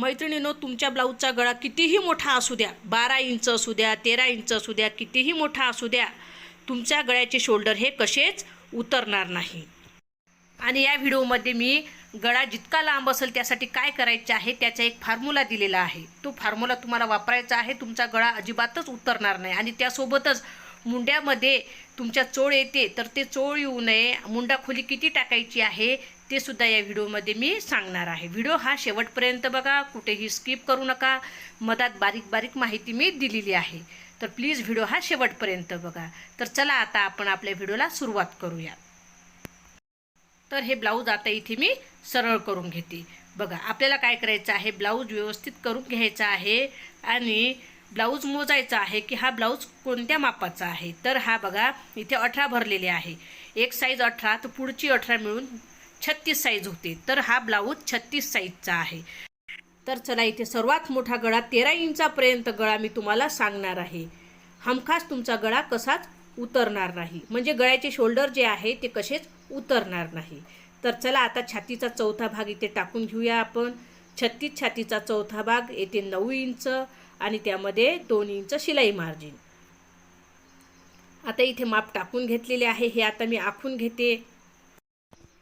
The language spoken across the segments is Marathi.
मैत्रिणीनो तुमच्या ब्लाऊजचा गळा कितीही मोठा असू द्या बारा इंच असू द्या तेरा इंच असू द्या कितीही मोठा असू द्या तुमच्या गळ्याचे शोल्डर हे कसेच उतरणार नाही. आणि या व्हिडिओमध्ये मी गळा जितका लांब असेल त्यासाठी काय करायचे आहे त्याचा एक फॉर्म्युला दिलेला आहे. तो फॉर्म्युला तुम्हाला वापरायचा आहे तुमचा गळा अजिबातच उतरणार नाही आणि त्यासोबतच मुंड्यामध्ये तुमच्या चोळ येते तर ते चोळ येऊ नये. मुंडा खोली किती टाकायची आहे ते सुद्धा या व्हिडिओमध्ये मी सांगणार आहे. व्हिडिओ हा शेवटपर्यंत बघा कुठेही स्किप करू नका. मधात बारीक बारीक माहिती मी दिलेली आहे. तर प्लीज व्हिडिओ हा शेवटपर्यंत बघा. तर चला आता आपण आपल्या व्हिडिओला सुरुवात करूया. तर हे ब्लाऊज आता इथे मी सरळ करून घेते. बघा आपल्याला काय करायचं आहे? ब्लाऊज व्यवस्थित करून घ्यायचा आहे आणि ब्लाऊज मोजायचा आहे की हा ब्लाऊज कोणत्या मापाचा आहे? तर हा बघा इथे अठरा भरलेले आहे. एक साईज अठरा तर पुढची अठरा मिळून छत्तीस साईज होते. तर हा ब्लाऊज छत्तीस साईजचा आहे. तर चला इथे सर्वात मोठा गळा तेरा इंचापर्यंत गळा मी तुम्हाला सांगणार आहे. हमखास तुमचा गळा कसाच उतरणार नाही. म्हणजे गळ्याचे शोल्डर जे आहे ते कसेच उतरणार नाही. तर चला आता छातीचा चौथा भाग इथे टाकून घेऊया आपण. छत्तीस छातीचा चौथा भाग येथे नऊ इंच आणि त्यामध्ये दोन इंच शिलाई मार्जिन आता इथे माप टाकून घेतलेले आहे. हे आता मी आखून घेते.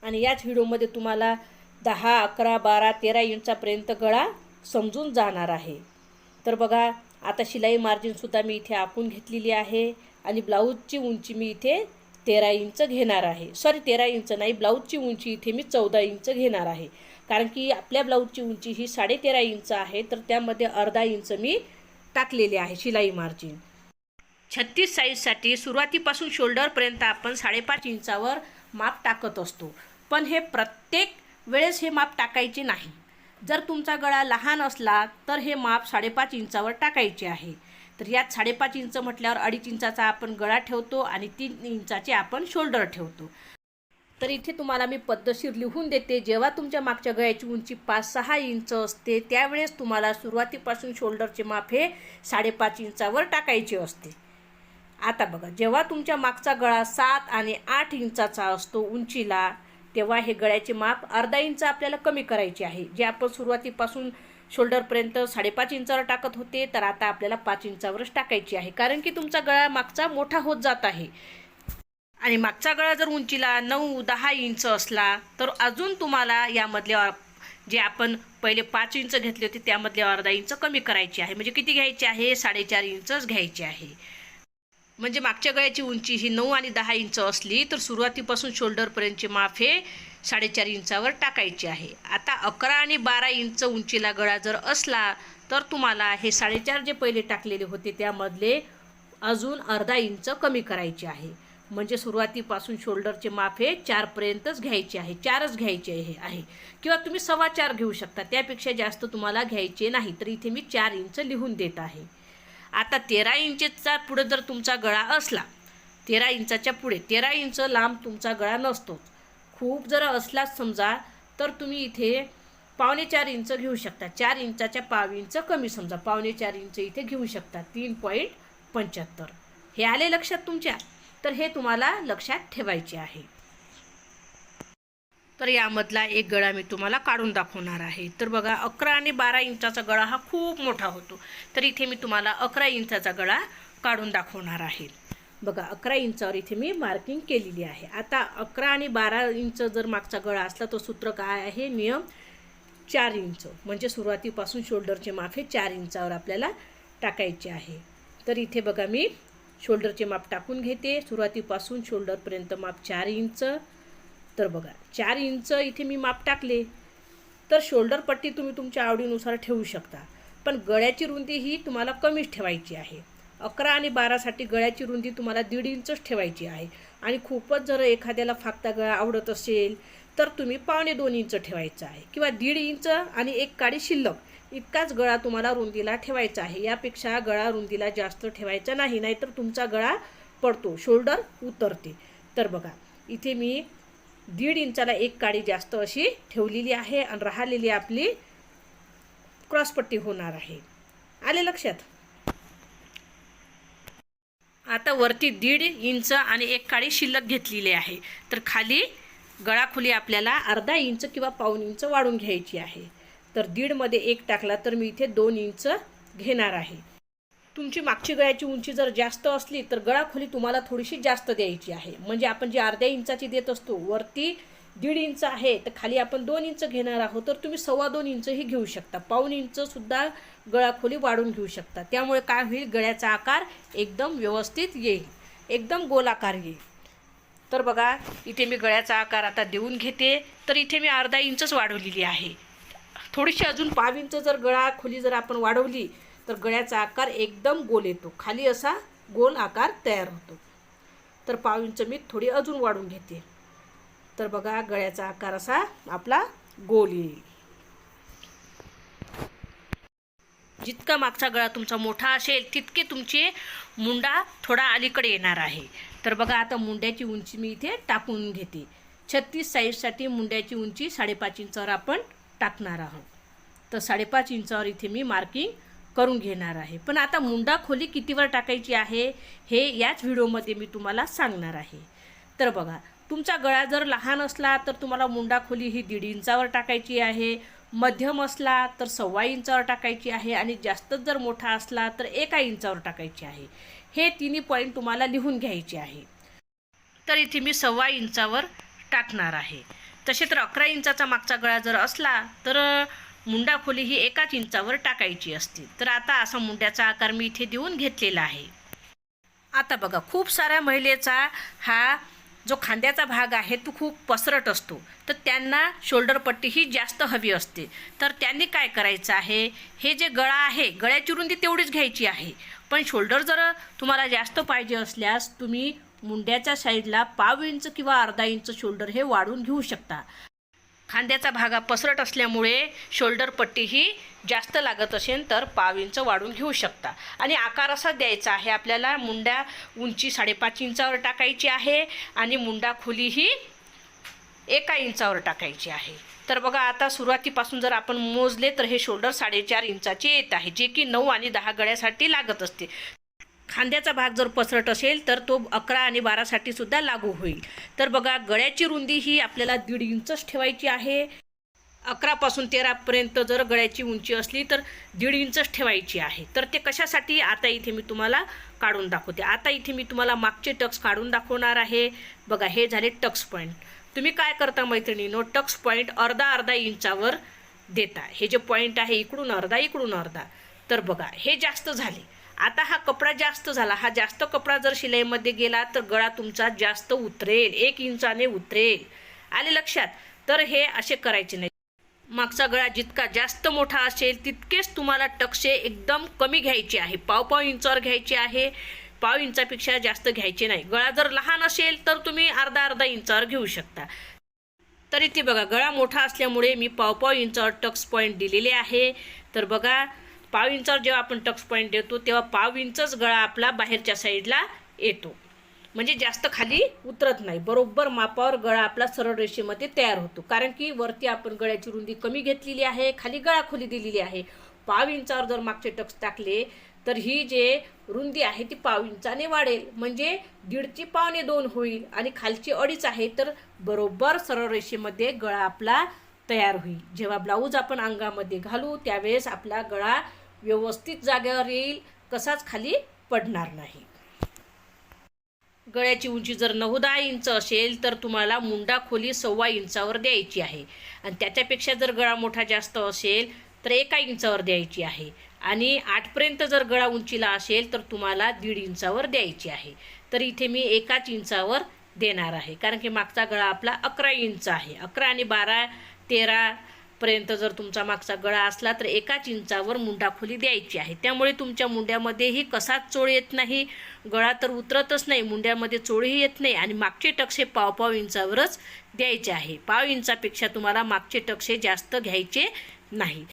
आणि याच व्हिडिओमध्ये तुम्हाला दहा अकरा बारा तेरा इंचापर्यंत गळा समजून जाणार आहे. तर बघा आता शिलाई मार्जिनसुद्धा मी इथे आखून घेतलेली आहे आणि ब्लाऊजची उंची मी इथे तेरा इंच घेणार आहे. सॉरी तेरा इंच नाही ब्लाऊजची उंची इथे मी चौदा इंच घेणार आहे. कारण की आपल्या ब्लाऊजची उंची ही साडेतेरा इंच आहे तर त्यामध्ये अर्धा इंच मी टाकलेले आहे शिलाई मार्जिन छत्तीस साईजसाठी सुरुवातीपासून शोल्डरपर्यंत आपण साडेपाच इंचावर माप टाकत असतो. पण हे प्रत्येक वेळेस हे माप टाकायचे नाही. जर तुमचा गळा लहान असला तर हे माप साडेपाच इंचावर टाकायचे आहे. तर यात साडेपाच इंच म्हटल्यावर अडीच इंचाचा आपण गळा ठेवतो आणि तीन इंचाचे आपण शोल्डर ठेवतो. तर इथे तुम्हाला मी पद्धतशीर लिहून देते. जेव्हा तुमच्या मागच्या गळ्याची उंची पाच सहा इंच असते त्यावेळेस तुम्हाला सुरुवातीपासून शोल्डरचे माप हे साडेपाच इंचावर टाकायचे असते. आता बघा जेव्हा तुमच्या मागचा गळा सात आणि आठ इंचाचा असतो उंचीला तेव्हा हे गळ्याचे माप अर्धा इंच आपल्याला कमी करायचे आहे. जे आपण सुरुवातीपासून शोल्डरपर्यंत साडेपाच इंचावर टाकत होते तर आता आपल्याला पाच इंचावरच टाकायची आहे. कारण की तुमचा गळा मागचा मोठा होत जात आहे. आणि मागचा गळा जर उंचीला नऊ दहा इंच असला तर अजून तुम्हाला यामधले जे आपण पहिले पाच इंच घेतले होते त्यामधले अर्धा इंच कमी करायचे आहे. म्हणजे किती घ्यायचे आहे? साडेचार इंचच घ्यायचे आहे. म्हणजे मागच्या गळ्याची उंची ही नऊ आणि दहा इंच असली तर सुरुवातीपासून शोल्डरपर्यंतचे माफ हे साडेचार इंचावर टाकायचे आहे. आता अकरा आणि बारा इंच उंचीला गळा जर असला तर तुम्हाला हे साडेचार जे पहिले टाकलेले होते त्यामधले अजून अर्धा इंच कमी करायचे आहे. म्हणजे सुरुवातीपासून शोल्डरचे माप हे चारपर्यंतच घ्यायचे आहे चारच घ्यायचे हे आहे. किंवा तुम्ही सव्वा चार घेऊ शकता त्यापेक्षा जास्त तुम्हाला घ्यायचे नाही तर इथे मी चार इंच लिहून देत आहे. आता तेरा इंचचा पुढे जर तुमचा गळा असला तेरा इंचाच्या पुढे तेरा इंच लांब तुमचा गळा नसतोच खूप जर असलाच समजा तर तुम्ही इथे पावणे चार इंच घेऊ शकता. चार इंचाच्या पाव इंच कमी समजा पावणे चार इंच इथे घेऊ शकता. तीन पॉईंट पंच्याहत्तर. हे आले लक्षात तुमच्या? तर हे तुम्हाला लक्षात ठेवायचे आहे. तर यामधला एक गळा मी तुम्हाला काढून दाखवणार आहे. तर बघा अकरा आणि बारा इंचाचा गळा हा खूप मोठा होतो. तर इथे मी तुम्हाला अकरा इंचाचा गळा काढून दाखवणार आहे. बघा अकरा इंचावर इथे मी मार्किंग केलेली आहे. आता अकरा आणि बारा इंच जर मागचा गळा असला तो सूत्र काय आहे? नियम चार इंच. म्हणजे सुरुवातीपासून शोल्डरचे माप हे चार इंचावर आपल्याला टाकायचे आहे. तर इथे बघा मी शोल्डरचे माप टाकून घेते. सुरुवातीपासून शोल्डरपर्यंत माप चार इंच. तर बघा चार इंच इथे मी माप टाकले तर शोल्डर पट्टी तुम्ही तुमच्या आवडीनुसार ठेवू शकता. पण गळ्याची रुंदी ही तुम्हाला कमीच ठेवायची आहे. अकरा आणि बारासाठी गळ्याची रुंदी तुम्हाला दीड इंचच ठेवायची आहे. आणि खूपच जर एखाद्याला फाकता गळा आवडत असेल तर तुम्ही पावणे दोन इंच ठेवायचं आहे किंवा दीड इंच आणि एक काडी शिल्लक इतकाच गळा तुम्हाला रुंदीला ठेवायचा आहे. यापेक्षा गळा रुंदीला जास्त ठेवायचा नाही नाहीतर तुमचा गळा पडतो शोल्डर उतरते. तर बघा इथे मी दीड इंचाला एक काडी जास्त अशी ठेवलेली आहे आणि राहिलेली आपली क्रॉसपट्टी होणार आहे. आले लक्षात? आता वरती दीड इंच आणि एक काडी शिल्लक घेतलेली आहे. तर खाली गळाखोली आपल्याला अर्धा इंच किंवा पाऊन इंच वाढून घ्यायची आहे. तर दीडमध्ये एक टाकला तर मी इथे दोन इंच घेणार आहे. तुमची मागची गळ्याची उंची जर जास्त असली तर गळाखोली तुम्हाला थोडीशी जास्त द्यायची आहे. म्हणजे आपण जी अर्ध्या इंचाची देत असतो वरती दीड इंच आहे तर खाली आपण दोन इंच घेणार आहोत तर तुम्ही सव्वा दोन इंचही घेऊ शकता. पाऊन इंचसुद्धा गळाखोली वाढून घेऊ शकता. त्यामुळे काय होईल? गळ्याचा आकार एकदम व्यवस्थित येईल. एकदम गोलाकार येईल. तर बघा इथे मी गळ्याचा आकार आता देऊन घेते. तर इथे मी अर्धा इंचच वाढवलेली आहे. थोडीशी अजून पाव इंच जर गळा खोली जर आपण वाढवली तर गळ्याचा आकार एकदम गोल येतो. खाली असा गोल आकार तयार होतो. तर पाव इंच मी थोडी अजून वाढून घेते. तर बघा गळ्याचा आकार असा आपला गोल येईल. जितका मागचा गळा तुमचा मोठा असेल तितके तुमचे मुंडा थोडा अलीकडे येणार आहे. तर बघा आता मुंड्याची उंची मी इथे टाकून घेते. छत्तीस साईजसाठी मुंड्याची उंची साडेपाच इंचावर आपण टाकणार आहोत. तर साडेपाच इंचावर इथे मी मार्किंग करून घेणार आहे. पण आता मुंडा खोली कितीवर टाकायची आहे हे याच व्हिडिओमध्ये मी तुम्हाला सांगणार आहे. तर बघा तुमचा गळा जर लहान असला तर तुम्हाला मुंडा खोली ही दीड इंचावर टाकायची आहे. मध्यम असला तर सव्वा इंचावर टाकायची आहे. आणि जास्तच जर मोठा असला तर एका इंचावर टाकायची आहे. हे तिन्ही पॉईंट तुम्हाला लिहून घ्यायचे आहे. तर इथे मी सव्वा इंचावर टाकणार आहे. तसे तर अकरा इंचाचा मागचा गळा जर असला तर मुंडाखोली ही एकाच इंचावर टाकायची असते. तर आता असा मुंड्याचा आकार मी इथे देऊन घेतलेला आहे. आता बघा खूप साऱ्या महिलेचा हा जो खांद्याचा भाग आहे तो खूप पसरट असतो. तर त्यांना शोल्डर पट्टी ही जास्त हवी असते. तर त्यांनी काय करायचं आहे? हे जे गळा आहे गळ्याची रुंदी तेवढीच घ्यायची आहे. पण शोल्डर जर तुम्हाला जास्त पाहिजे असल्यास तुम्ही मुंड्याच्या साईडला पाव इंच किंवा अर्धा इंच शोल्डर हे वाढवून घेऊ शकता. खांद्याचा भागा पसरट असल्यामुळे शोल्डर पट्टी ही जास्त लागत असेल तर पाव इंच वाढून घेऊ शकता. आणि आकार असा द्यायचा आहे आपल्याला मुंड्या उंची साडेपाच इंचावर टाकायची आहे आणि मुंडा खोलीही एका इंचावर टाकायची आहे. तर बघा आता सुरुवातीपासून जर आपण मोजले तर हे शोल्डर साडेचार इंचाचे येत आहे जे की नऊ आणि दहा गळ्यासाठी लागत असते. खांद्याचा भाग जर पसरट असेल तर तो अकरा आणि बारासाठी सुद्धा लागू होईल. तर बघा गळ्याची रुंदी ही आपल्याला दीड इंचच ठेवायची आहे. अकरापासून तेरापर्यंत जर गळ्याची उंची असली तर दीड इंचच ठेवायची आहे. तर ते कशासाठी? आता इथे मी तुम्हाला काढून दाखवते. आता इथे मी तुम्हाला मागचे टक्स काढून दाखवणार आहे. बघा हे झाले टक्स पॉईंट तुम्ही काय करता मैत्रिणीनो? टक्स पॉईंट अर्धा अर्धा इंचावर देता. हे जे पॉईंट आहे इकडून अर्धा इकडून अर्धा. तर बघा हे जास्त झाले. आता हा कपडा जास्त झाला. हा जास्त कपडा जर शिलाईमध्ये गेला तर गळा तुमचा जास्त उतरेल. एक इंचाने उतरेल. आले लक्षात? तर हे असे करायचे नाही. मागचा गळा जितका जास्त मोठा असेल तितकेच तुम्हाला टक्से एकदम कमी घ्यायचे आहे. पाव पाव इंचावर घ्यायचे आहे. पाव इंचापेक्षा जास्त घ्यायचे नाही. गळा जर लहान असेल तर तुम्ही अर्धा अर्धा इंचावर घेऊ शकता. तरी ते बघा गळा मोठा असल्यामुळे मी पाव पाव इंचावर टक्स पॉईंट दिलेले आहे. तर बघा पाव इंचावर जेव्हा आपण टक्स पॉईंट देतो तेव्हा पाव इंचच गळा आपला बाहेरच्या साईडला येतो. म्हणजे जास्त खाली उतरत नाही. बरोबर मापावर गळा आपला सरळ रेषेमध्ये तयार होतो. कारण की वरती आपण गळ्याची रुंदी कमी घेतलेली आहे खाली गळा खोली दिलेली आहे. पाव इंचावर जर मागचे टक्स टाकले तर ही जे रुंदी आहे ती पाव इंचाने वाढेल. म्हणजे दीडची पावणे दोन होईल आणि खालची अडीच आहे तर बरोबर सरळ रेषेमध्ये गळा आपला तयार होईल. जेव्हा ब्लाऊज आपण अंगामध्ये घालू त्यावेळेस आपला गळा व्यवस्थित जागेवर येईल कसाच खाली पडणार नाही. गळ्याची उंची जर नऊ दहा इंच असेल तर तुम्हाला मुंडा खोली सव्वा इंचावर द्यायची आहे. आणि त्याच्यापेक्षा जर गळा मोठा जास्त असेल तर एका इंचावर द्यायची आहे. आणि आठपर्यंत जर गळा उंचीला असेल तर तुम्हाला दीड इंचावर द्यायची आहे. तर इथे मी एकाच इंचावर देणार आहे. कारण की मागचा गळा आपला अकरा इंच आहे. अकरा आणि बारा तेरा पर्यंत जर तुमचा मागचा गळा असला तर एकाच इंचावर मुंडा खोली द्यायची आहे. त्यामुळे तुमच्या मुंड्यामध्येही कसाच चोळ येत नाही. गळा तर उतरतच नाही मुंड्यामध्ये चोळही येत नाही आणि मागचे टक्से पाव पाव इंचावरच द्यायचे आहे. पाव इंचापेक्षा तुम्हाला मागचे टक्से जास्त घ्यायचे नाही.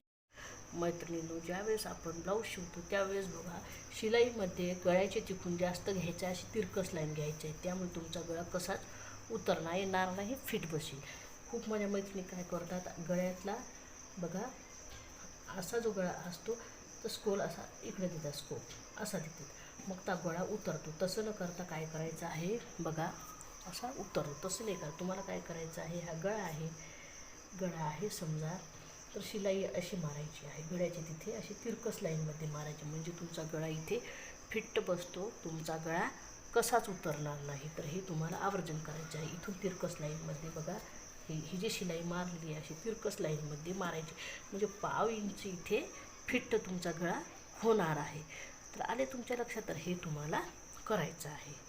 मैत्रिणींनो ज्यावेळेस आपण ब्लाऊज शिवतो त्यावेळेस बघा शिलाईमध्ये गळ्याचे चिकून जास्त घ्यायचे अशी तिरकस लाईन घ्यायची आहे. त्यामुळे तुमचा गळा कसाच उतरणार येणार नाही फिट बसेल. खूप माझ्या मैत्रिणी काय करतात गळ्यातला बघा असा जो गळा असतो तर स्कोल असा इकडे देतात स्कोप असा देतात मग त्या गळा उतरतो. तसं न करता काय करायचं आहे बघा असा उतरतो. तसं नाही करा तुम्हाला काय करायचं आहे हा गळा आहे गळा आहे समजा तर शिलाई अशी मारायची आहे. गळ्याची तिथे अशी तिरकस लाईनमध्ये मारायची. म्हणजे तुमचा गळा इथे फिट्ट बसतो. तुमचा गळा कसाच उतरणार नाही. तर हे तुम्हाला आवर्जन करायचे आहे. इथून तिरकस लाईनमध्ये बघा ही ही जी शिलाई मारली आहे अशी तिरकस लाईनमध्ये मारायची. म्हणजे पाव इंच इथे फिट्ट तुमचा गळा होणार आहे. तर आले तुमच्या लक्षात तर हे तुम्हाला करायचं आहे.